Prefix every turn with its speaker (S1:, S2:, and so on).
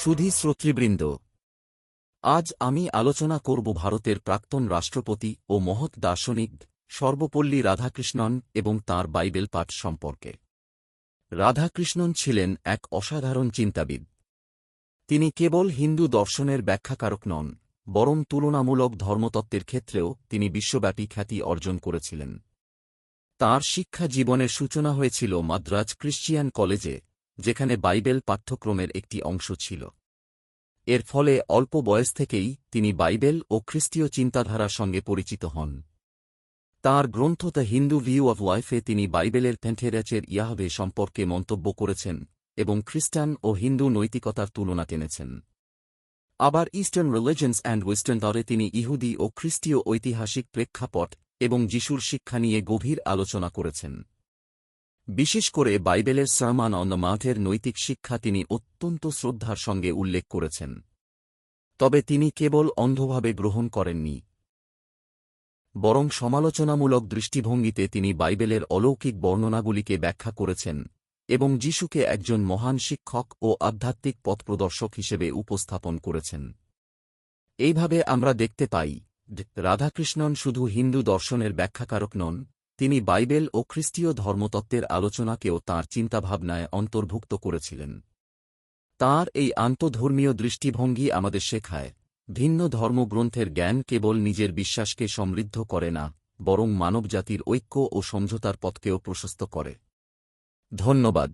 S1: সুধী শ্রোতৃবৃন্দ, আজ আমি আলোচনা করব ভারতের প্রাক্তন রাষ্ট্রপতি ও মহৎ দার্শনিক সর্বপল্লী রাধাকৃষ্ণন এবং তাঁর বাইবেল পাঠ সম্পর্কে। রাধাকৃষ্ণন ছিলেন এক অসাধারণ চিন্তাবিদ। তিনি কেবল হিন্দু দর্শনের ব্যাখ্যাকারক নন, বরং তুলনামূলক ধর্মতত্ত্বের ক্ষেত্রেও তিনি বিশ্বব্যাপী খ্যাতি অর্জন করেছিলেন। তাঁর শিক্ষা জীবনের সূচনা হয়েছিল মাদ্রাজ ক্রিশ্চিয়ান কলেজে, যেখানে বাইবেল পাঠ্যক্রমের একটি অংশ ছিল। এর ফলে অল্প বয়স থেকেই তিনি বাইবেল ও খ্রিস্টীয় চিন্তাধারার সঙ্গে পরিচিত হন। তাঁর গ্রন্থ দ্য হিন্দু ভিউ অব ওয়াইফে তিনি বাইবেলের প্যান্থেরাচের ইয়াহবে সম্পর্কে মন্তব্য করেছেন এবং খ্রিস্টান ও হিন্দু নৈতিকতার তুলনা টেনেছেন। আবার ইস্টার্ন রিলিজন্স অ্যান্ড ওয়েস্টার্ন দরে তিনি ইহুদি ও খ্রিস্টীয় ঐতিহাসিক প্রেক্ষাপট এবং যিশুর শিক্ষা নিয়ে গভীর আলোচনা করেছেন। বিশেষ করে বাইবেলের সারমান অন দ্য মাঠের নৈতিক শিক্ষা তিনি অত্যন্ত শ্রদ্ধার সঙ্গে উল্লেখ করেছেন। তবে তিনি কেবল অন্ধভাবে গ্রহণ করেননি। বরং সমালোচনামূলক দৃষ্টিভঙ্গিতে তিনি বাইবেলের অলৌকিক বর্ণনাগুলিকে ব্যাখ্যা করেছেন এবং যিশুকে একজন মহান শিক্ষক ও আধ্যাত্মিক পথপ্রদর্শক হিসেবে উপস্থাপন করেছেন। এইভাবে আমরা দেখতে পাই, রাধাকৃষ্ণন শুধু হিন্দু দর্শনের ব্যাখ্যাকারক নন তিনি বাইবেল ও খ্রিস্টীয় ধর্মতত্ত্বের আলোচনাকেও তাঁর চিন্তাভাবনায় অন্তর্ভুক্ত করেছিলেন। তাঁর এই আন্তধর্মীয় দৃষ্টিভঙ্গি আমাদের শেখায়, ভিন্ন ধর্মগ্রন্থের জ্ঞান কেবল নিজের বিশ্বাসকে সমৃদ্ধ করে না, বরং মানবজাতির ঐক্য ও সমঝোতার পথকেও প্রশস্ত করে। ধন্যবাদ।